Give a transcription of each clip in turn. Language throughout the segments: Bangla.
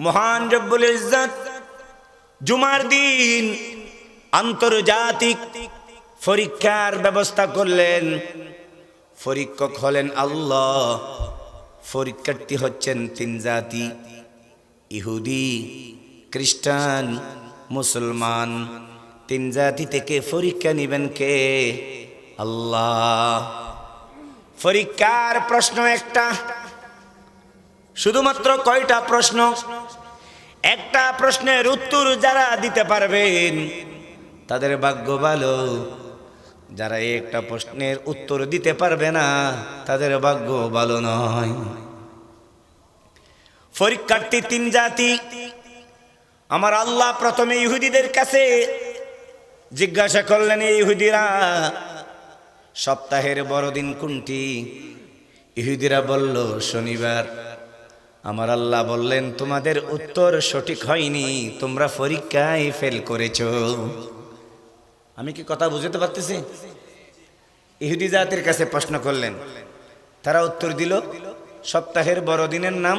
মহান রব্বুল ইজ্জত, জুমার দিন আন্তর্জাতিক পরীক্ষার ব্যবস্থা করলেন। পরীক্ষক হলেন আল্লাহ, পরীক্ষার্থী হচ্ছেন তিন জাতি, ইহুদি, খ্রিস্টান, মুসলমান। তিন জাতি থেকে পরীক্ষা নিবেন কে? আল্লাহ। পরীক্ষার প্রশ্ন একটা শুধুমাত্র কয়টা প্রশ্ন? একটা প্রশ্নের উত্তর যারা দিতে পারবেন, তাদের ভাগ্য ভালো। যারা একটা প্রশ্নের উত্তর দিতে পারবে না, তাদের ভাগ্য ভালো নয়। পরীক্ষার্থী তিন জাতি, আমার আল্লাহ প্রথমে ইহুদিদের কাছে জিজ্ঞাসা করলেন ইহুদিরা, সপ্তাহের বড়দিন কোনটি? ইহুদিরা বলল, শনিবার। আমার আল্লাহ বললেন, তোমাদের উত্তর সঠিক হয়নি, তোমরা পরীক্ষায় ফেল করেছ। আমি কি কথা বুঝতে পারতেছি? ইহুদি জাতির কাছে প্রশ্ন করলেন, তারা উত্তর দিল, সপ্তাহের বড়দিনের নাম?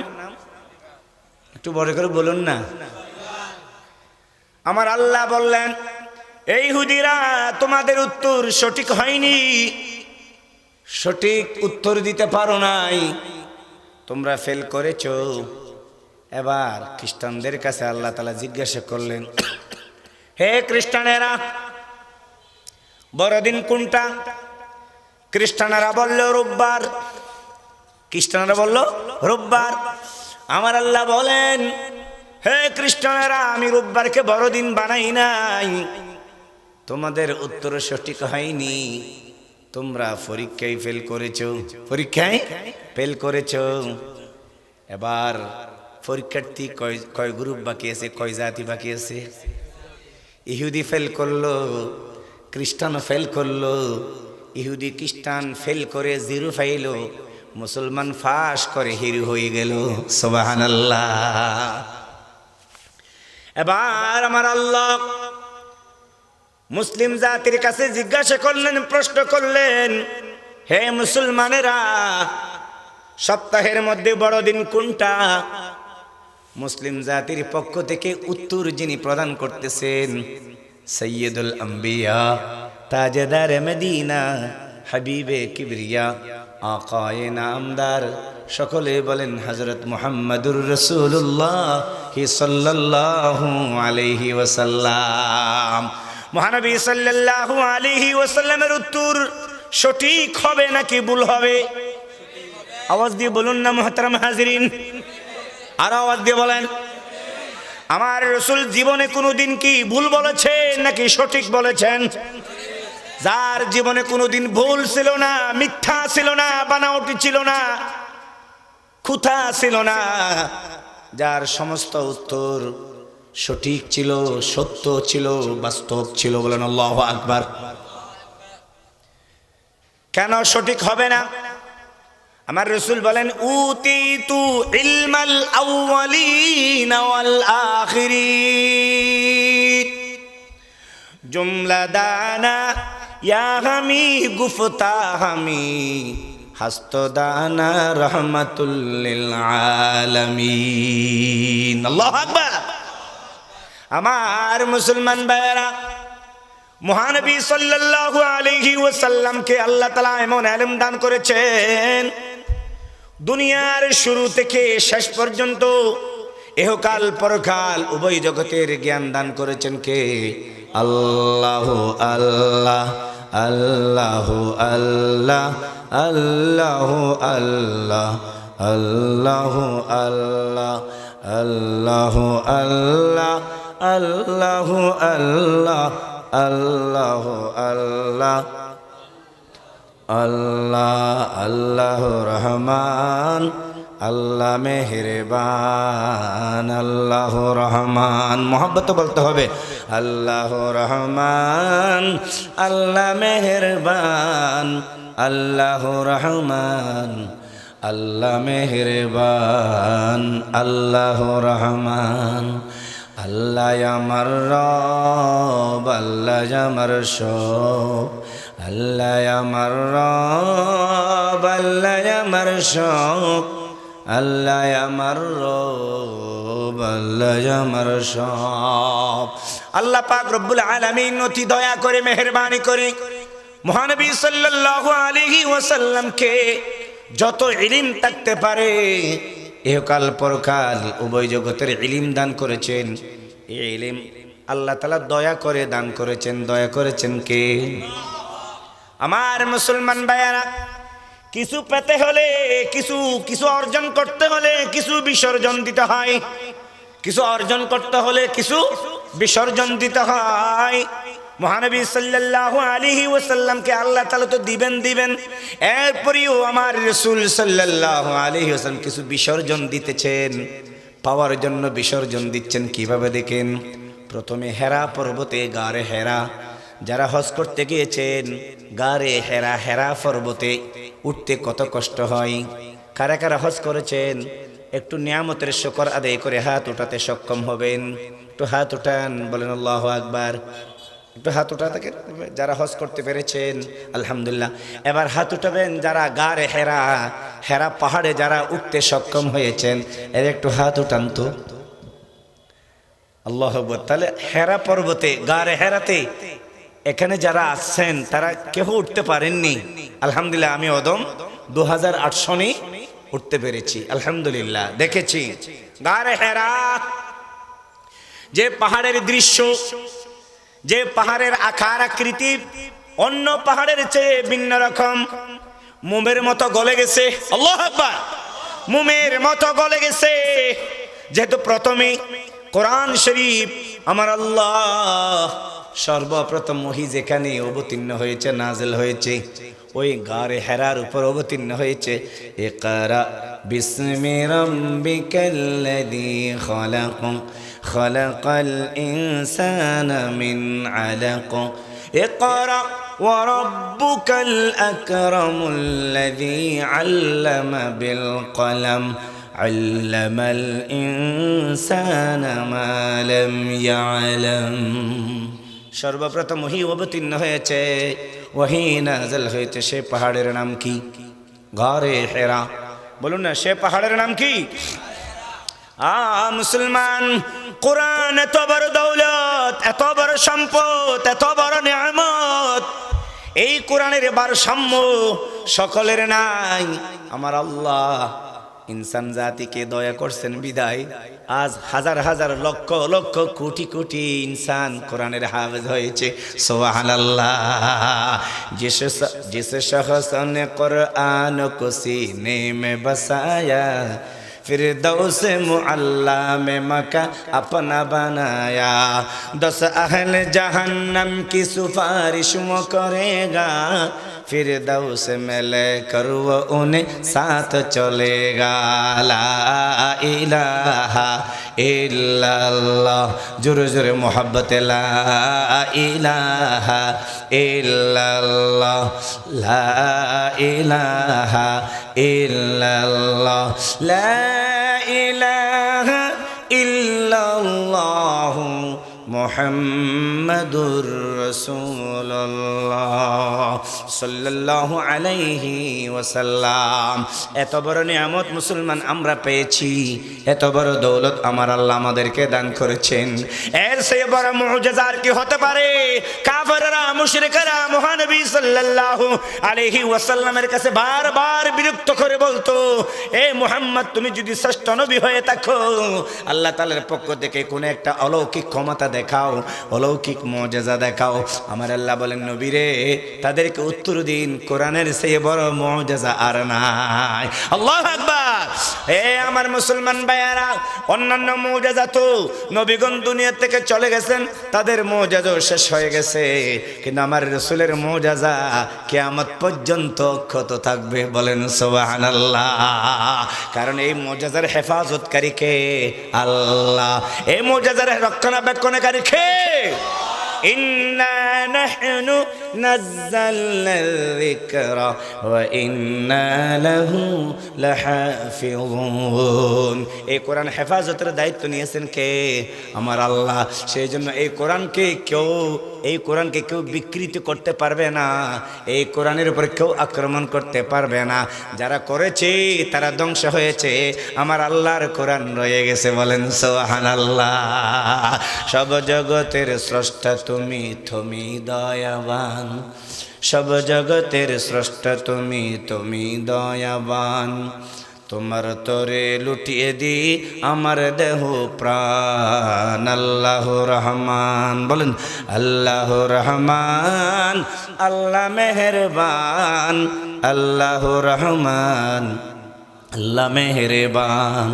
একটু বড় করে বলুন না। আমার আল্লাহ বললেন, এই হুদিরা তোমাদের উত্তর সঠিক হয়নি। সঠিক উত্তর দিতে পারো নাই। তোমরা ফেল করেছ। এবার খ্রিস্টানদের কাছে আল্লাহ তালা জিজ্ঞাসা করলেন, হে খ্রিস্টানেরা, বড়দিন কোনটা? খ্রিস্টানেরা বলল, রোববার। খ্রিস্টানেরা বলল, রোববার। আমার আল্লাহ বলেন, হে খ্রিস্টানেরা, আমি রোববারকে বড়দিন বানাই নাই। তোমাদের উত্তর সঠিক হয়নি। তোমরা পরীক্ষায় ফেল করেছ। পরীক্ষায় ফেল করেছ। এবার পরীক্ষার্থী কয় কয় গ্রুপ বাকি আছে, কয় জাতি বাকি আছে? ইহুদি ফেল করল খ্রিস্টান ফেল করল, ইহুদি খ্রিস্টান ফেল করে জিরো ফাইলো মুসলমান ফাঁস করে হিরু হয়ে গেল। সোবাহান এবার আমার আল্লাহ মুসলিম জাতির কাছে জিজ্ঞাসা করলেন, প্রশ্ন করলেন, হে মুসলমানেরা, সপ্তাহের মধ্যে বড়দিন কোনটা? মুসলিম জাতির পক্ষ থেকে উত্তর যিনি প্রদান করতেছেন, সৈয়দুল আম্বিয়া, তাজেদার মদিনা, হাবিবে কিবরিয়া, আকায়ে নামদার। সকলে বলেন হজরত মোহাম্মদুর রসুল্লাহ হি সাল্লাল্লাহু আলাইহি ওয়াসাল্লাম। মহানবী সাল্লাল্লাহু আলাইহি ওয়াসাল্লামের উত্তর, সঠিক হবে নাকি ভুল হবে? আওয়াজ দিয়ে বলুন না, মোহতারাম হাজিরিন। আর আওয়াজ দিয়ে বলেন। আমার রসুল জীবনে কোনো দিন কি ভুল বলেছেন নাকি সঠিক বলেছেন? যার জীবনে কোনোদিন ভুল ছিল না, মিথ্যা ছিল না, বানাওটি ছিল না, খুথা ছিল না, যার সমস্ত উত্তর সঠিক ছিল, সত্য ছিল, বাস্তব ছিল বলেন আল্লাহ আকবার। কেন সঠিক হবে না? আমার রসুল বলেন উতি তু ইলমাল জুমলা দানা, ইয়া হামি গুফতা হামি, হাস্ত দানা রহমাতুল্লিল আলামিন। আল্লাহু আকবার। আমার মুসলমান ভাইয়েরা, মহানবী সাল্লাল্লাহু আলাইহি ওয়াসাল্লামকে আল্লাহ তাআলা এমন ইলম দান করেছেন, দুনিয়ার শুরু থেকে শেষ পর্যন্ত এহকাল পরকাল উভয় জগতের জ্ঞান দান করেছেন কে? আল্লাহ আল্লাহ আল্লাহ আল্লাহ আল্লাহ আল্লাহ আল্লাহ আল্লাহ আল্লাহ আল্লাহ আল্লাহ আল্লাহ আল্লাহ আল্লাহ আল্লাহ আল্লাহ রহমান, আল্লাহ মেহরবান, আল্লাহ রহমান। মোহব্বত বলতে হবে, আল্লাহ রহমান, আল্লাহ মেহরবান, আল্লাহ রহমান, আল্লাহ মেহরবান, আল্লাহ রহমান। আল্লাহ আমার রব, আল্লাহ আমার সব। আল্লাহ আমার রব, আল্লাহ সব। আল্লাহ আমার রব, আল্লাহ সব। আল্লাহ পাক রব্বুল আলামিন অতি দয়া করে, মেহেরবানি করে মহানবী সাল্লাল্লাহু আলাইহি ওয়াসাল্লামকে যত ইলিম থাকতে পারে এহকাল পরকাল উভয় জগতের ইলিম দান করেছেন। ইলিম আল্লাহ তালা দয়া করে দান করেছেন। দয়া করেছেন কে? আমার মুসলমান ভাইয়ারা, কিছু পেতে হলে, কিছু কিছু অর্জন করতে হলে কিছু বিসর্জন দিতে হয়। কিছু অর্জন করতে হলে কিছু বিসর্জন দিতে হয়। মহানবী সাল্লাল্লাহু আলাইহি ওয়াসাল্লামকে আল্লাহ তাআলা তো দিবেন দিবেন। এরপরেও আমার রাসূল সাল্লাল্লাহু আলাইহি ওয়াসাল্লাম কিছু বিসর্জন দিতেছেন। পাওয়ার জন্য বিসর্জন দিচ্ছেন, কীভাবে দেখেন? প্রথমে হেরা পর্বতে, গারে হেরা। যারা হজ করতে গিয়েছেন, গারে হেরা হেরা পর্বতে উঠতে কত কষ্ট হয়। কারা কারা হজ করেছেন, একটু নিয়ামতের শকর আদায় করে হাত উঠাতে সক্ষম হবেন। একটু হাত উঠান, বলেন আল্লাহ আকবার। হাত উঠা থাকে যারা হজ করতে পেরেছেন, আলহামদুলিল্লাহ। এবার হাত উঠাবেন যারা গারে হেরা হেরা পাহাড়ে যারা উঠতে সক্ষম হয়েছেন এর একটু হাত উঠান তো। আল্লাহ। তাহলে হেরা পর্বতে, গারে হেরাতে এখানে যারা আসছেন তারা কেউ উঠতে পারেননি? আলহামদুলিল্লাহ, আমি অদম দু হাজার আট সনে উঠতে পেরেছি। আলহামদুলিল্লাহ, দেখেছি। গারে হেরা, যে পাহাড়ের দৃশ্য যে পাহাড়ের আকার আকৃতি, অন্য পাহাড়ের চেয়ে ভিন্ন রকম। মোমের মতো গলে গেছে। আল্লাহ মোমের মতো গলে গেছে। যেহেতু প্রথমে কোরআন শরীফ আমার আল্লাহ সর্বপ্রথম মহি যেখানে অবতীর্ণ হয়েছে, নাজেল হয়েছে, ওই গারে হেরার উপর অবতীর্ণ হয়েছে। রব্বিকাল্লাযী খলাক। خلق الإنسان من علق اقرأ وربك الأكرم الذي علم بالقلم علم الإنسان ما لم يعلم সর্বপ্রথম ওহি অবতীর্ণ হয়েছে ওহি নাজল হয়েছে সে পাহাড়ের নাম কি ঘরে হেরা বলুন না সে পাহাড়ের নাম কি মুসলমান, কোরআন এত বড় দৌলত, এত বড় সম্পদ, এত বড় নিয়ামত। এই কোরআনের ভারসাম্য সকলের নাই। আমার আল্লাহ ইনসান জাতিকে দয়া করছেন বিদায়। আজ হাজার হাজার লক্ষ লক্ষ কোটি কোটি ইনসান কোরআনের হাফেজ হয়েছে। সোহানাল্লাহ জিস সহসন কোরআন কো নেমে বসায়া फिर दौस मुअल्ला में मका अपना बनाया। दस अहल जहन्नम की सिफारिश वो करेगा। फिर दौस में लेकर वो उन्हें साथ चलेगा। ला इलाहा इल्लल्लाह। जुर जुर मोहब्बत, ला इलाहा इल्लल्लाह। ला इलाहा ইল্লাল্লাহ, লা ইলাহা ইল্লাল্লাহ মোহাম্মদুর রসুল্লাহ সাল্লাল্লাহু আলাইহি ওয়াসাল্লাম। এত বড় নিয়ামত মুসলমান আমরা পেয়েছি, এত বড় দৌলত আমার আল্লাহ আমাদেরকে দান করেছেন। এর সে বড় মুজিজা কি হতে পারে? কাফেররা, মুশরিকরা, মহানবী সাল্লাল্লাহু আলাইহি ওয়াসাল্লামের কাছে বারবার বিরক্ত করে বলতো, এ মুহাম্মদ, তুমি যদি শ্রেষ্ঠ নবী হয়ে থাকো, আল্লাহ তাআলার পক্ষ থেকে কোনো একটা অলৌকিক ক্ষমতা দেখাও, অলৌকিক মজেজা দেখাও। আমার আল্লাহ বলেন নবীরে তাদেরকে উত্তর দিন, কোরআনের সেই বড় মজেজা আর নাই। আল্লাহ আকবার। এ আমার মুসলমান ভাইয়ারা, অন্যান্য মৌজাজা তো নবীগণ দুনিয়া থেকে চলে গেছেন, তাদের মৌজাজও শেষ হয়ে গেছে। কিন্তু আমার রসুলের মৌজাজা কেয়ামত পর্যন্ত ক্ষত থাকবে বলেন সোবাহান আল্লাহ কারণ এই মৌজাজার হেফাজতকারী কে আল্লাহ এই মৌজাজার রক্ষণাবেক্ষণকারী কে إنا نحن نزلنا الذكر وإنا له لحافظون এই কোরআন হেফাজতের দায়িত্ব নিয়েছেন কে আমার আল্লাহ সেই জন্য এই কোরআনকে কেউ এই কোরআনকে কেউ বিকৃতি করতে পারবে না। এই কোরআনের উপরে কেউ আক্রমণ করতে পারবে না। যারা করেছে, তারা ধ্বংস হয়েছে। আমার আল্লাহর কোরআন রয়ে গেছে বলেন সোহান আল্লাহ সব জগতের স্রষ্টা তুমি তুমি দয়াবান। সব জগতের স্রষ্টা তুমি তুমি দয়াবান। তোমার তরে লুটিয়ে দি আমার দেহ প্রাণ। আল্লাহ রহমান, বলেন, আল্লাহ রহমান, আল্লাহ মেহরবান, আল্লাহ রহমান, আল্লাহ মেহরবান।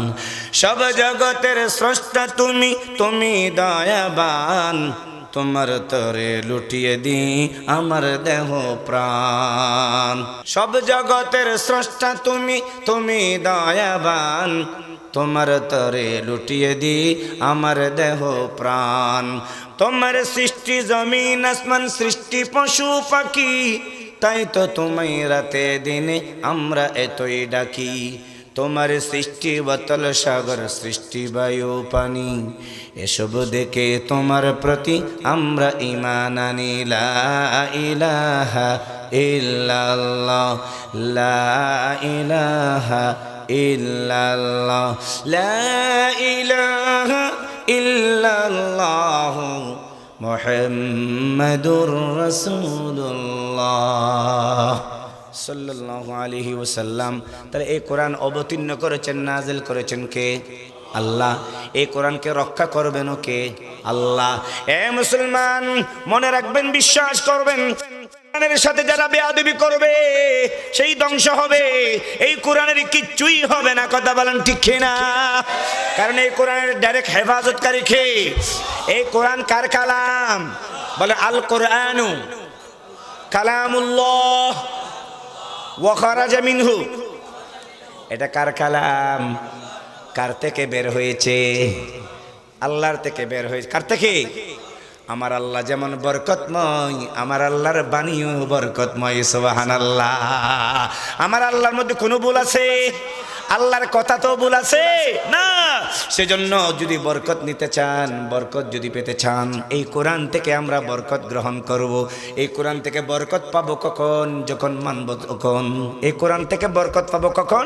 সব জগতের স্রষ্টা তুমি তুমি দয়াবান। তোমার তরে লুটিয়ে দি আমার দেহ প্রাণ। সব জগতের স্রষ্টা তুমি তুমি দয়াবান। তোমার তরে লুটিয়ে দি আমার দেহ প্রাণ। তোমার সৃষ্টি জমিন, আসমান, সৃষ্টি, পশু, পাখি, তাই তো তুমি রাতে দিনে আমরা এতই ডাকি। তোমার সৃষ্টি বতল সাগর, সৃষ্টি বায়ু, পানি। এসব দেখে তোমার প্রতি আমরা ইমান লা ইলাহা লা ইলাহা লা ইলাহা মুহাম্মাদুর সাল্লাল্লাহু আলাইহি ওয়াসাল্লাম, তাহলে এই কোরআন অবতীর্ণ করেছেন নাজিল করেছেন কে? আল্লাহ। এই কোরআনকে রক্ষা করবেন কে? আল্লাহ। এ মুসলমান, মনে রাখবেন, বিশ্বাস করবেন, কোরআনের সাথে যারা বেয়াদবি করবে, সেই ধ্বংস হবে। এই কোরআনের কিচ্ছুই হবে না, কথা বলেন ঠিক না কারণ এই কোরআনের ডাইরেক্ট হেফাজতকারী খে এই কোরআন কার কালাম? বলে আল কোরআনু কালামুল্লাহ। এটা কার কালাম? কার থেকে বের হয়েছে? আল্লাহর থেকে বের হয়েছে। কার থেকে? আমার আল্লাহ যেমন বরকতময়, আমার আল্লাহর বাণীও বরকতময় সোহান আল্লাহ আমার আল্লাহর মধ্যে কোনো ভুল আছে? আল্লাহর কথা তো ভুল আছে। না। সেজন্য যদি বরকত নিতে চান বরকত যদি পেতে চান এই কোরআন থেকে আমরা বরকত গ্রহণ করব। এই কোরআন থেকে বরকত পাবো কখন? যখন মানব তখন। এই কোরআন থেকে বরকত পাবো কখন?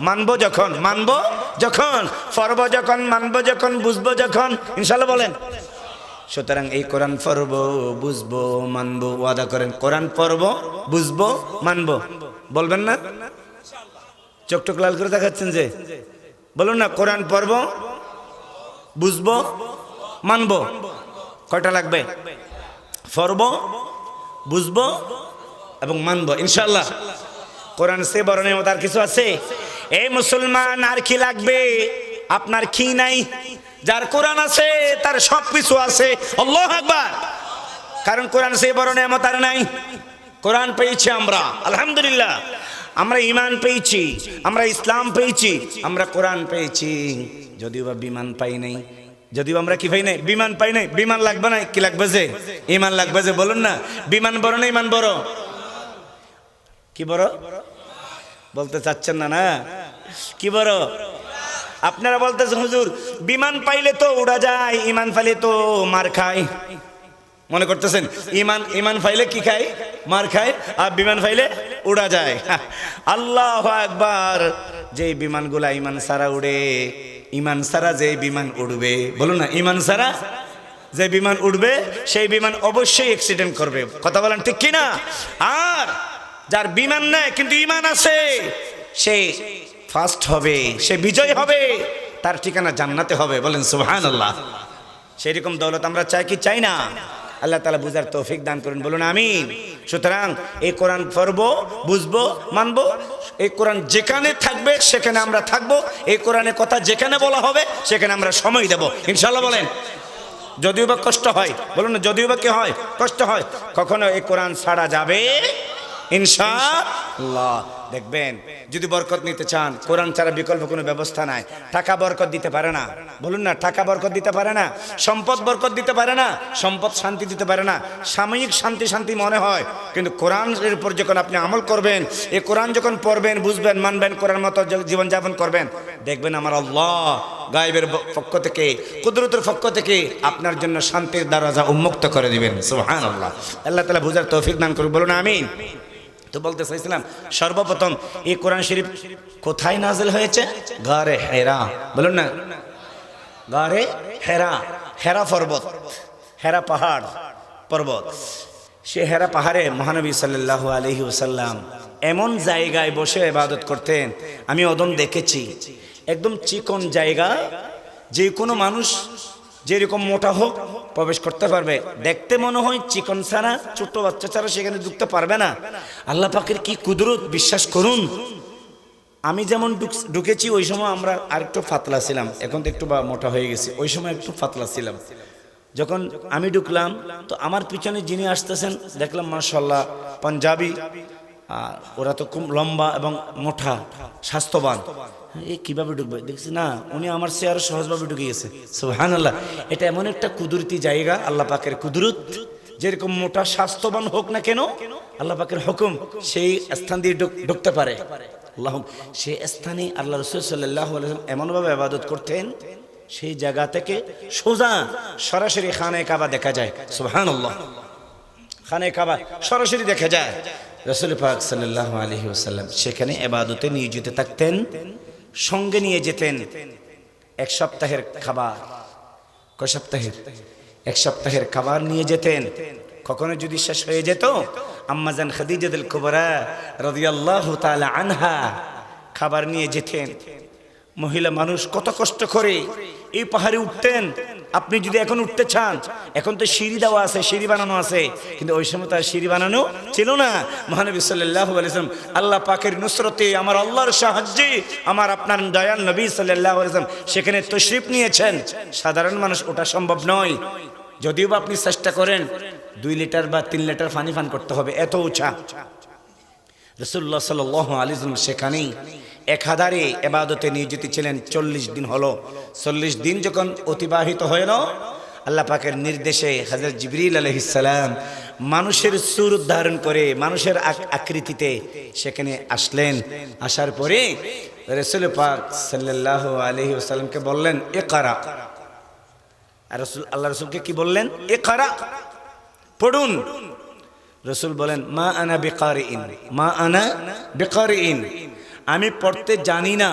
মানবো যখন মানবো যখন পড়ব যখন মানবো যখন বুঝব যখন। ইনশাল্লাহ বলেন। সুতরাং এই কোরআন পড়ব বুঝব মানবো ওয়াদা করেন। কোরআন পড়ব বুঝব মানবো। বলবেন না? চোখ টোক লাল করে দেখাচ্ছেন যে? বলুন না, কোরআন পড়ব, বুঝব, মানব? কয়টা লাগবে? পড়ব বুঝব এবং মানব ইনশাল্লাহ কোরআন সে বরণের মতো আর কিছু আছে? এই মুসলমান, আর কি লাগবে? আপনার কি নাই? যার কোরআন আছে, তার সব কিছু আছে কারণ কোরআন সে বড় নেমত আর নাই। কোরআন পেয়েছি আমরা, আলহামদুলিল্লাহ। আমরা ইমান পেয়েছি, আমরা ইসলাম পেয়েছি, আমরা কোরআন পেয়েছি। যদিও বা বিমান পাই নাই, যদিও আমরা কি পাই নাই? বিমান পাই নাই। বিমান লাগবে না? কি লাগবে যে? ইমান লাগবে যে? বলুন না। বিমান বড় না ইমান বড়? কি বড়? বলতে চাচ্ছেন না না? কি বড়? আপনারা বলতেছেন, হুজুর, বিমান পাইলে তো উড়া যায় ইমান পাইলে তো মার খায়। মনে করতেছেন? ইমান ইমান ফাইলে কি খায়? মার খায়? আর বিমান ফাইলে উড়া যায়। আল্লাহ একবার যে বিমানগুলা ইমান সারা উড়ে, ইমান সারা যে বিমান উড়বে, বলুন না, ইমান সারা যে বিমান উঠবে সেই বিমান অবশ্যই অ্যাক্সিডেন্ট করবে। কথা বলেন ঠিক কিনা? আর যার বিমান নেই, কিন্তু ইমান আছে, সে ফার্স্ট হবে, সে বিজয় হবে, তার ঠিকানা জান্নাতে হবে, বলেন সুহান আল্লাহ সেরকম দৌলত আমরা চাই কি চাই না? আল্লাহ তালা বুঝার তৌফিক দান করুন, বলুন আমি সুতরাং এই কোরআন পড়ব, বুঝব, মানবো, এই কোরআন যেখানে থাকবে সেখানে আমরা থাকব, এই কোরআনের কথা যেখানে বলা হবে সেখানে আমরা সময় দেব। ইনশাল্লাহ বলেন। যদিও বা কষ্ট হয়, বলুন যদিও বা কে হয়, কষ্ট হয়, কখনো এই কোরআন ছাড়া যাবে ইনশা আল্লাহ। দেখবেন, যদি বরকত নিতে চান, কোরআন ছাড়া বিকল্প কোনো ব্যবস্থা নাই। টাকা বরকত দিতে পারে না। বলুন না, টাকা বরকত দিতে পারে না? সম্পদ বরকত দিতে পারে না? সম্পদ শান্তি দিতে পারে না? সাময়িক শান্তি শান্তি মনে হয়, কিন্তু কোরআনের উপর যখন আপনি আমল করবেন, এই কোরআন যখন পড়বেন, বুঝবেন, মানবেন, কোরআন মতো জীবনযাপন করবেন, দেখবেন আমার আল্লাহ গায়েবের পক্ষ থেকে, কুদরতের পক্ষ থেকে আপনার জন্য শান্তির দরজা উন্মুক্ত করে দিবেন। আল্লাহ আল্লাহ তালা বুঝার তৌফিক দান করুন বলুন, আমিন। তো বলতে চাইছিলাম, সর্বপ্রথম এই কোরআন শরীফ কোথায় নাজেল হয়েছে? গারে হেরা। বলুন না। গারে হেরা। হেরা পর্বত। হেরা পাহাড় পর্বত। সে হেরা পাহাড়ে মহানবী সাল্লাহ আলহি ওসাল্লাম এমন জায়গায় বসে ইবাদত করতেন। আমি ওদম দেখেছি। একদম চিকন জায়গা। যে কোনো মানুষ যেরকম মোটা হোক প্রবেশ করতে পারবে। দেখতে মনে হয় চিকন ছাড়া ছোট্ট বাচ্চা ছাড়া সেখানে ঢুকতে পারবে না। আল্লাহ পাকের কি কুদরত, বিশ্বাস করুন। আমি যেমন ঢুকেছি, ওই সময় আমরা আরেকটু ফাতলা ছিলাম। এখন তো একটু বা মোটা হয়ে গেছি, ওই সময় একটু ফাতলা ছিলাম। যখন আমি ঢুকলাম, তো আমার পিছনে যিনি আসতেছেন, দেখলাম মার্শাল্লাহ পাঞ্জাবি, আর ওরা তো খুব লম্বা এবং মোটা, স্বাস্থ্যবান। এ কীভাবে ঢুকবে? দেখছি না, উনি আমার সে আরও সহজভাবে ঢুকে গেছে। সুহান আল্লাহ এটা এমন একটা কুদরতি জায়গা, আল্লাহ পাকের কুদরত। যেরকম মোটা স্বাস্থ্যবান হোক না কেন, আল্লাহ পাকের হুকুম, সেই স্থান দিয়ে ঢুকতে পারে। আল্লাহ সেই স্থানে আল্লাহ রসুল সাল্লাহ এমনভাবে আবাদত করতেন, সেই জায়গা থেকে সোজা সরাসরি খানে কাবা দেখা যায়। সুহান আল্লাহ খানে কাবা সরাসরি দেখা যায়। রসুল পাক সাল্লাহ আলহি সেখানে এবাদতে নিয়োজিত থাকতেন। সঙ্গে নিয়ে যেতেন এক সপ্তাহের খাবার। ক সপ্তাহের? এক সপ্তাহের খাবার নিয়ে যেতেন। কখনো যদি শেষ হয়ে যেত আম্মাজান খাদিজাদুল কুবরা রদিয়াল্লাহ তাআলা আনহা খাবার নিয়ে যেতেন। মহিলা মানুষ কত কষ্ট করে এই পাহাড়ে উঠতেন আপনি যদি এখন উঠতে চান, এখন তো সিঁড়ি দেওয়া আছে, সিঁড়ি বানানো আছে, কিন্তু ওই সময় তার সিঁড়ি বানানো ছিল না। মহানবী সাল্লাহ আলাইসলাম আল্লাহ পাকের নুসরতে আমার আল্লাহর সাহায্যে আমার আপনার দয়াল নবী সাল্লাহ আলাইসলাম সেখানে তশরিফ নিয়েছেন। সাধারণ মানুষ, ওটা সম্ভব নয়। যদিও বা আপনি চেষ্টা করেন, দুই লিটার বা তিন লিটার পানি পান করতে হবে, এত উঁচা। রসুল্লাহ সাল আলিজুল সেখানেই এক হাজারে এবাদতে নিয়োজিত ছিলেন চল্লিশ দিন হলো। চল্লিশ দিন যখন অতিবাহিত হয়ে আল্লাহ পাকের নির্দেশে হাজরত জিবরিল আলহিসাল্লাম মানুষের সুর ধারণ করে মানুষের আকৃতিতে সেখানে আসলেন। আসার পরে রসুল পাক সাল্লাহ আলহি আসাল্লামকে বললেন এ কারা আর রসুল আল্লাহ রসুলকে কি বললেন? এ কারা পড়ুন। রসুল বলেন, মা আনা বেকার ইন মা আনা বেকার ইন আমি পড়তে জানি না।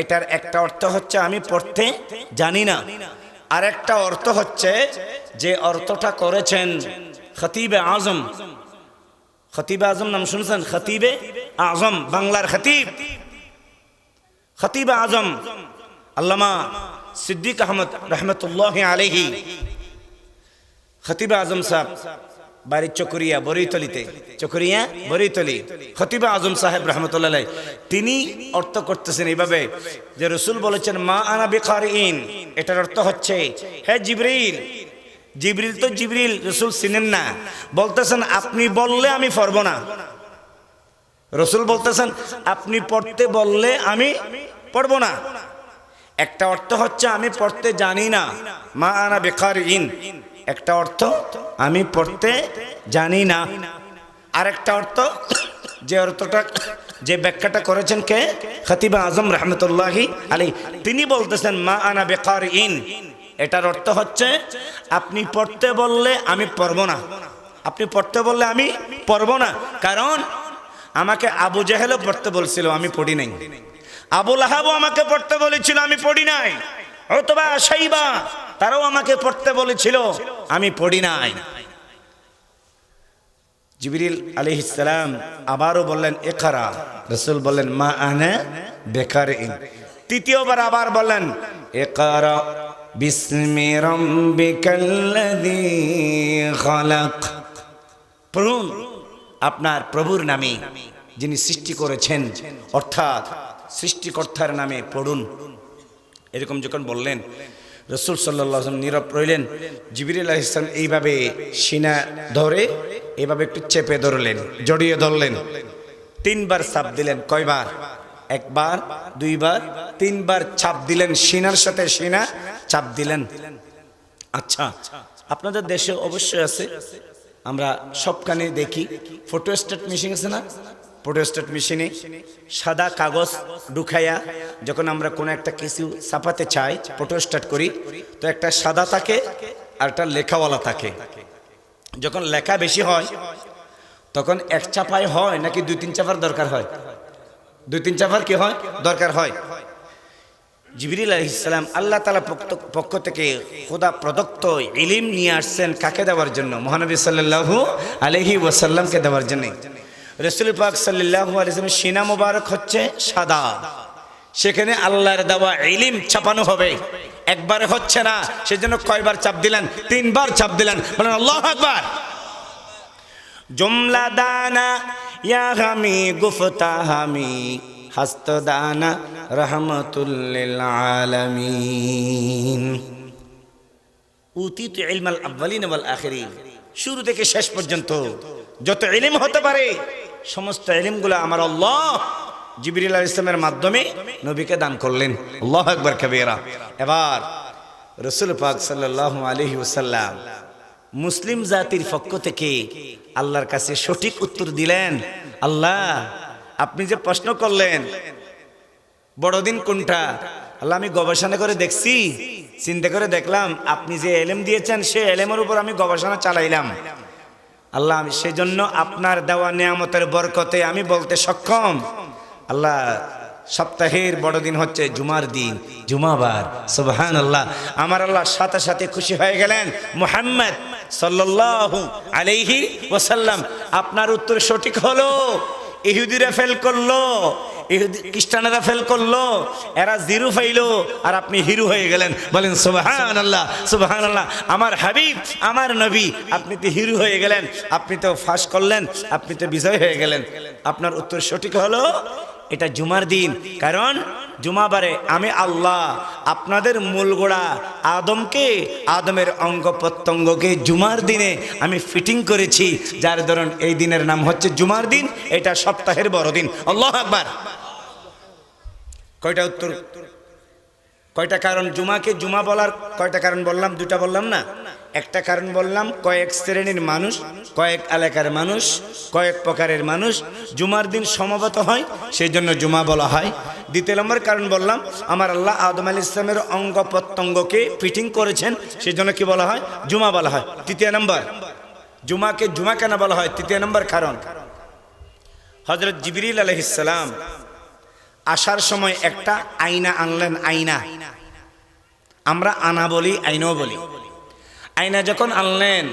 এটার একটা অর্থ হচ্ছে আমি পড়তে জানি না। আর একটা অর্থ হচ্ছে যে অর্থটা করেছেন খতিবে আজম। খতিবে আজম নাম শুনছেন? খতিবে আজম, বাংলার খতিব। খতিবে আজম, আল্লামা সিদ্দিক আহমদ রহমতুল্লাহ আলহি খতিবে আজম সাহেব বাড়ির চকরিয়া, বরিতলিতে। চকরিয়া, বরিতলি। খতিবা আজম সাহেব রহমতুল্লাহ তিনি অর্থ করতেছেন এইভাবে যে রসুল বলেছেন, মা আনা বেকার ইন এটার অর্থ হচ্ছে হ্যাঁ জিবরিল জিবরিল তো জিবরিল, রসুল চিনেন না। বলতেছেন, আপনি বললে আমি পড়ব না। রসুল বলতেছেন, আপনি পড়তে বললে আমি পড়ব না। একটা অর্থ হচ্ছে, আমি পড়তে জানি না। মা আনা বেকার ইন একটা অর্থ আমি পড়তে জানি না। আর একটা অর্থ, যে অর্থটা, যে ব্যাখ্যাটা করেছেন কে? খতিবা আজম রহমতুল্লাহি আলী তিনি বলতেছেন, মা আনা বেকার ইন এটার অর্থ হচ্ছে, আপনি পড়তে বললে আমি পড়ব না। আপনি পড়তে বললে আমি পড়ব না। কারণ, আমাকে আবু জাহেলও পড়তে বলছিল, আমি পড়ি নাই। আবুল আহাবও আমাকে পড়তে বলেছিল, আমি পড়ি নাই। অথবা সাইবা তারাও আমাকে পড়তে বলেছিল, আমি পড়ি নাই। জিবরিল আলী ইসলাম আবারও বললেন এখারা রসুল বললেন, মা আনে বেকার ইন তৃতীয়বার আবার বললেন একারা বিস্মি রব্বিকাল্লাযী খালাক। আপনার প্রভুর নামে যিনি সৃষ্টি করেছেন, অর্থাৎ সৃষ্টিকর্তার নামে পড়ুন। এরকম যখন বললেন রসুল সাল্লাহ নীরব রইলেন। জিবির ইসলাম এইভাবে সিনা ধরে এভাবে একটু চেপে ধরলেন, জড়িয়ে ধরলেন। তিনবার চাপ দিলেন, কয়বার? একবার, দুইবার, তিনবার চাপ দিলেন, সিনার সাথে সিনা চাপ দিলেন। আচ্ছা আপনাদের দেশে অবশ্যই আছে, আমরা সবখানে দেখি। ফটো স্টেট মেশিন আছে না? ফটোস্টেট মেশিনে সাদা কাগজ ঢুকাইয়া যখন আমরা কোনো একটা কিছু ছাপাতে চাই ফটোস্টেট করি, তো একটা সাদা থাকে আর একটা লেখাওয়ালা থাকে। যখন লেখা বেশি হয়, তখন এক চাপায় হয় নাকি দুই তিন চাপার দরকার হয়? দুই তিন চাপার কি হয়? দরকার হয়। জিবরিল আলহিসাম আল্লাহ তালা পক্ষ থেকে খোদা প্রদত্ত ইলিম নিয়ে আসছেন কাকে দেওয়ার জন্য? মহানবী সাল্লাহু আলহি ওয়াসাল্লামকে দেওয়ার জন্য। রসুল পাক সাল্লাহু আলিয়ামের সিনা মোবারক হচ্ছে সাদা। সেখানে আল্লাহর দেওয়া ইলিম ছাপানো হবে। একবারে হচ্ছে না, সেজন্য কয়বার চাপ দিলেন? তিনবার চাপ দিলেন। বলেন, আল্লাহ একবার জুমলা দানা, ইয়া হামি গুফতা হামি, হস্ত দানা রহমতুল্লিল আলামিন। উতিত ইলমাল আব্বালিন ওয়াল আখিরিন। শুরু থেকে শেষ পর্যন্ত যত ইলম হতে পারে সমস্ত ইলমগুলো আমার আল্লাহ জিবরিল ইসলামের মাধ্যমে নবীকে দান করলেন। আল্লাহ আকবার কবীরা। এবার রসুল পাক সাল্লাল্লাহু আলাইহি ওয়াসাল্লাম মুসলিম জাতির পক্ষ থেকে আল্লাহর কাছে সঠিক উত্তর দিলেন, আল্লাহ, আপনি যে প্রশ্ন করলেন, বড়দিন কোনটা? আল্লাহ, আমি গবেষণা করে দেখছি, চিন্তা করে দেখলাম আপনি যে এলেম দিয়েছেন, সে এলেমের উপর আমি গবেষণা চালাইলাম। আল্লাহ, আমি সেজন্য আপনার দেওয়া নিয়ামতের বরকতে আমি বলতে সক্ষম। আল্লাহ, সপ্তাহের বড়দিন হচ্ছে জুমার দিন, জুমাবার। সুবাহান আল্লাহ আমার আল্লাহ সাথে সাথে খুশি হয়ে গেলেন মোহাম্মদ সাল্লাহ আলাইহি ওসাল্লাম আপনার উত্তর সঠিক হলো, ইহুদিরা ফেল করল ইহুদি খ্রিস্টানেরা ফেল করল, এরা জিরু ফাইলো আর আপনি হিরু হয়ে গেলেন। বলেন সুবহান আল্লাহ সুবহান আল্লাহ আমার হাবিব, আমার নবী, আপনি তো হিরু হয়ে গেলেন, আপনি তো ফাঁস করলেন, আপনি তো বিজয় হয়ে গেলেন। আপনার উত্তর সঠিক হলো, এটা জুমার দিন। কারণ জুমাবারে আমি আল্লাহ, আপনাদের মূল গোড়া আদমকে, আদমের অঙ্গ প্রত্যঙ্গকে জুমার দিনে আমি ফিটিং করেছি, যার ধরুন এই দিনের নাম হচ্ছে জুমার দিন, এটা সপ্তাহের বড়দিন। আল্লাহ আকবার। কয়টা উত্তর? কয়টা কারণ? জুমাকে জুমা বলার কয়টা কারণ বললাম? দুটা বললাম না? একটা কারণ বললাম, কয়েক শ্রেণির মানুষ, কয়েক এলাকার মানুষ, কয়েক প্রকারের মানুষ জুমার দিন সমবেত হয় সেই জন্য জুমা বলা হয়। দ্বিতীয় নম্বর কারণ বললাম, আমার আল্লাহ আদম আলী ইসলামের অঙ্গ প্রত্যঙ্গকে ফিটিং করেছেন সেই জন্য কি বলা হয়? জুমা বলা হয়। তৃতীয় নম্বর, জুমাকে জুমা কেন বলা হয়। তৃতীয় নম্বর কারণ হজরত জিবরিল আলহিসাম আসার সময় একটা আয়না আনলেন, আয়না। আমরা আনা বলি আইনাও বলি। আয়না যখন আনলেন,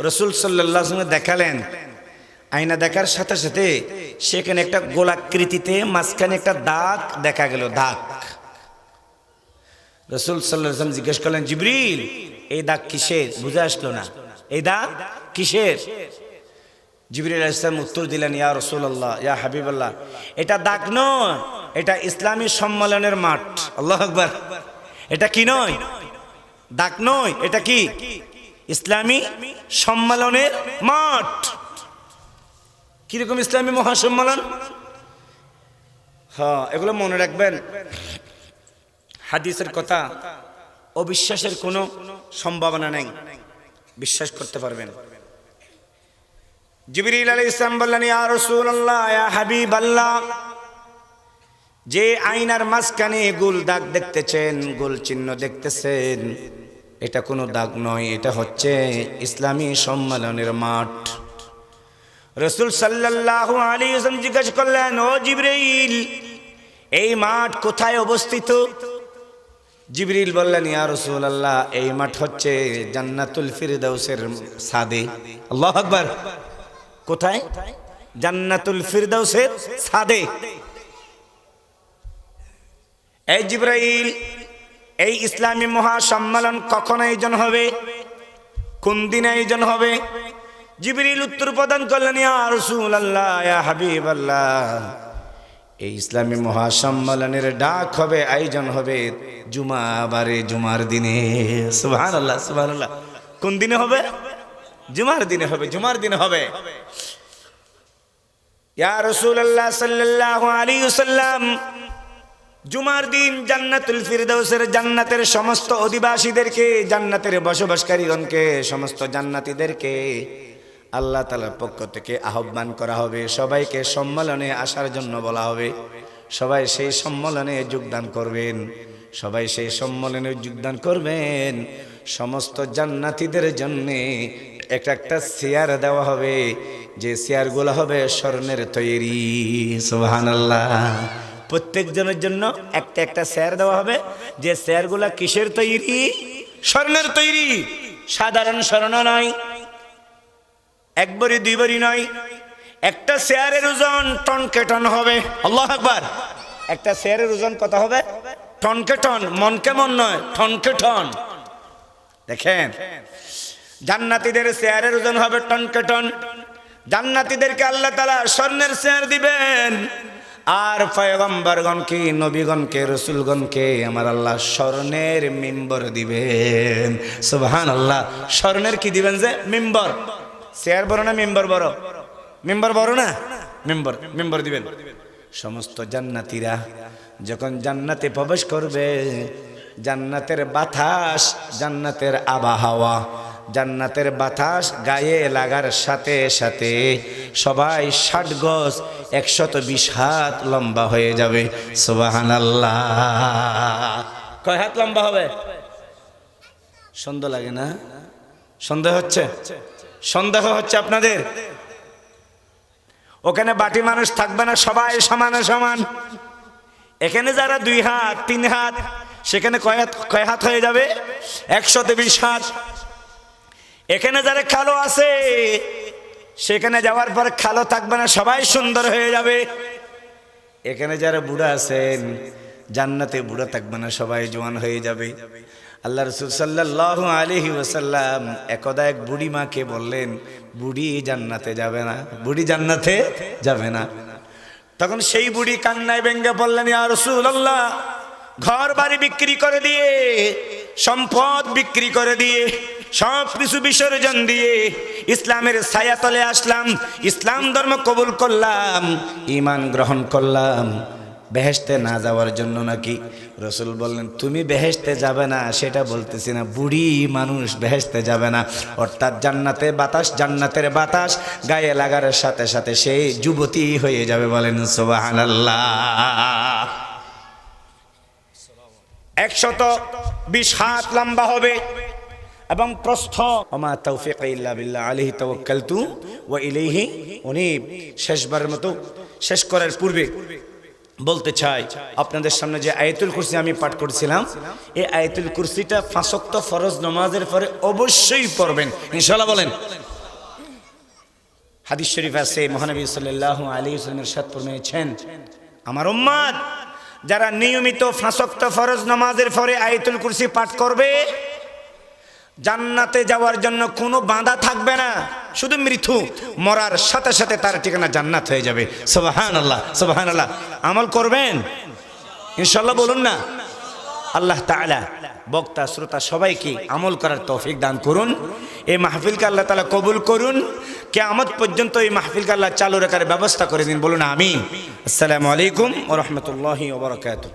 রসুল সাল্লাহ দেখালেন। আয়না দেখার সাথে সাথে সেখানে একটা গোলাকৃতিতে মাঝখানে একটা দাগ দেখা গেল, দাগ। রসুল সাল্লাম জিজ্ঞেস করলেন, জিবরিল, এই দাগ কিসের? বুঝে আসলো না। এই দাগ কিসের? জিবরিল ইসলাম উত্তর দিলেন, ইয়া রসুল্লাহ ইয়া হাবিবাল্লাহ, এটা দাগ নয়। এটা ইসলামী সম্মেলনের মাঠ। আল্লাহ আকবর। এটা কি নয়? ডাক নয়। এটা কি? ইসলামী সম্মেলনের মাঠ। কীরকম ইসলামী মহাসম্মেলন? হ্যাঁ এগুলো মনে রাখবেন। হাদিসের কথা, অবিশ্বাসের কোনো সম্ভাবনা নেই। বিশ্বাস করতে পারবেন। জিবরিল আলী ইসলাম বললেন, ইয়া রসুল্লাহ ইয়া হাবিব আল্লাহ যে আইনার মাঝখানে গোল দাগ দেখতেছেন, গোল চিহ্ন দেখতেছেন, এটা কোনো দাগ নয়, এটা হচ্ছে ইসলামী সম্মেলনের মাঠ। রসুল সাল্লাহ আলী ইসলাম জিজ্ঞাসা করলেন, ও জিবরিল, এই মাঠ কোথায় অবস্থিত? জিবরিল বললেন, ইয়া রসুল আল্লাহ এই মাঠ হচ্ছে জান্নাতুল ফিরদাউসের সাদে আল্লাহ আকবার। কোথায়? জান্নাতুল ফিরদাউসের সাদে এই জিব্রাইল, এই ইসলামী মহাসম্মেলন কখন আয়োজন হবে? কোন দিন আয়োজন হবে? জিবরিল উত্তর প্রদান করলেন রসুল আল্লাহ হাবিব আল্লাহ এই ইসলামী মহাসম্মেলনের ডাক হবে, আয়োজন হবে জুমাবারে জুমার দিনে। সুবহান আল্লাহ সুবহান আল্লাহ কোন দিনে হবে? জুমার দিনে হবে, জুমার দিনে হবে। ইয়া রাসূলুল্লাহ সাল্লাল্লাহু আলাইহি ওয়াসাল্লাম জুমার দিন জান্নাতুল ফিরদাউসের জান্নাতের সমস্ত অধিবাসীদেরকে, জান্নাতের বসবাসকারীগণকে, সমস্ত জান্নাতীদেরকে আল্লাহ তালার পক্ষ থেকে আহ্বান করা হবে। সবাইকে সম্মেলনে আসার জন্য বলা হবে। সবাই সেই সম্মেলনে যোগদান করবেন। সবাই সেই সম্মেলনে যোগদান করবেন। সমস্ত জান্নাতীদের জন্যে একটা একটা চেয়ার দেওয়া হবে। যে চেয়ারগুলো হবে স্বর্ণের তৈরি। সুবহানাল্লাহ। প্রত্যেকজনের জন্য একটা একটা চেয়ার দেওয়া হবে। যে চেয়ারগুলা কিসের তৈরি? স্বর্ণের তৈরি। সাধারণ স্বর্ণ নয় একবারই দুইবারই নয়। একটা শেয়ারের ওজন টন হবে? আল্লাহ আকবার। একটা শেয়ারের ওজন কত হবে? টনকে টন, মন কেমন নয় টনকে টন। দেখেন, জান্নাতীদের শেয়ারের ওজন হবে টনকে টন। জান্নাতীদেরকে আল্লাহ তালা স্বর্ণের শেয়ার দিবেন। আর পয়গম্বরগণকে নবীগণকে রসুলগণকে আমার আল্লাহ স্বর্ণের মেম্বর দিবেন। সুবহান আল্লাহ স্বর্ণের কি দিবেন যে? মেম্বর। চেয়ার বড় না মেম্বর বড়? মেম্বর বড় না? মেম্বর মেম্বর দিবেন। সমস্ত জান্নাতীরা যখন জান্নাতে প্রবেশ করবে, জান্নাতের বাতাস, জান্নাতের আবহাওয়া জান্নাতের বাতাস গায়ে লাগার সাথে সাথে সবাই ষাট গজ একশত বিশ হাত লম্বা হয়ে যাবে। সুবাহান কয় হাত লম্বা হবে? সন্দেহ লাগে না? সন্দেহ হচ্ছে? সন্দেহ হচ্ছে আপনাদের? ওখানে বাটি মানুষ থাকবে না, সবাই সমানে সমান। এখানে যারা দুই হাত, তিন হাত, সেখানে কয় হাত কয় হাত হয়ে যাবে? একশতে বিশ হাত। এখানে যারা কালো আছে, সেখানে যাওয়ার পর কালো থাকবে না, সবাই সুন্দর হয়ে যাবে। এখানে যারা বুড়া আছেন, জান্নাতে বুড়া থাকবে না, সবাই জোয়ান হয়ে যাবে। আল্লাহ রসুল সাল্লাহ আলহি ওসাল্লাম একদা এক বুড়ি মাকে বললেন, বুড়ি জান্নাতে যাবে না, বুড়ি জান্নাতে যাবে না। তখন সেই বুড়ি কান্নায় ব্যঙ্গে বললেন আর রসুল আল্লাহ ঘর বাড়ি বিক্রি করে দিয়ে, সম্পদ বিক্রি করে দিয়ে, সব কিছু বিসর্জন দিয়ে ইসলামের ছায়াতলে আসলাম, ইসলাম ধর্ম কবুল করলাম ইমান গ্রহণ করলাম। বেহেস্তে না যাওয়ার জন্য নাকি? রসুল বললেন, তুমি বেহেস্তে যাবে না, সেটা বলতেছি না। বুড়ি মানুষ বেহেস্তে যাবে না। অর্থাৎ জান্নাতে বাতাস, জান্নাতের বাতাস, গায়ে লাগার সাথে সাথে সেই যুবতী হয়ে যাবে বলেন সোবাহান একশত বিশ হাত লম্বা হবে এবং প্রস্থ ওমা তৌফিক উনীব। শেষবারের মতো শেষ করার পূর্বে বলতে চাই, আপনাদের সামনে যে আয়াতুল কুরসি আমি পাঠ করেছিলাম, এই আয়াতুল কুরসিটা ফাঁসক্ত ফরজ নামাজের পরে অবশ্যই পড়বেন, ইনশাআল্লাহ বলেন। হাদিস শরীফ আছে, মহানবী সাল্লাল্লাহু আলাইহি ওয়াসাল্লামের সাথ আমার উম্মাদ। যারা নিয়মিত ফাঁসক্ত ফরজ নামাজের পরে আয়তুল কুরসি পাঠ করবে, জান্নাতে যাওয়ার জন্য কোনো বাঁধা থাকবে না। শুধু মৃত্যু, মরার সাথে সাথে তার ঠিকানা জান্নাত হয়ে যাবে। সোবাহান আল্লাহ সোবাহান আল্লাহ আমল করবেন? ইনশাল্লাহ বলুন না। আল্লাহ তাআলা বক্তা, শ্রোতা সবাইকে আমল করার তৌফিক দান করুন। এই মাহফিলকে আল্লাহ তালা কবুল করুন। কে আমদ পর্যন্ত এই মাহফিলকে আল্লাহ চালু রাখার ব্যবস্থা করে দিন। বলুন আমি আসসালামু আলাইকুম ও রহমতুল্লাহ ওয়া বারাকাতুহু।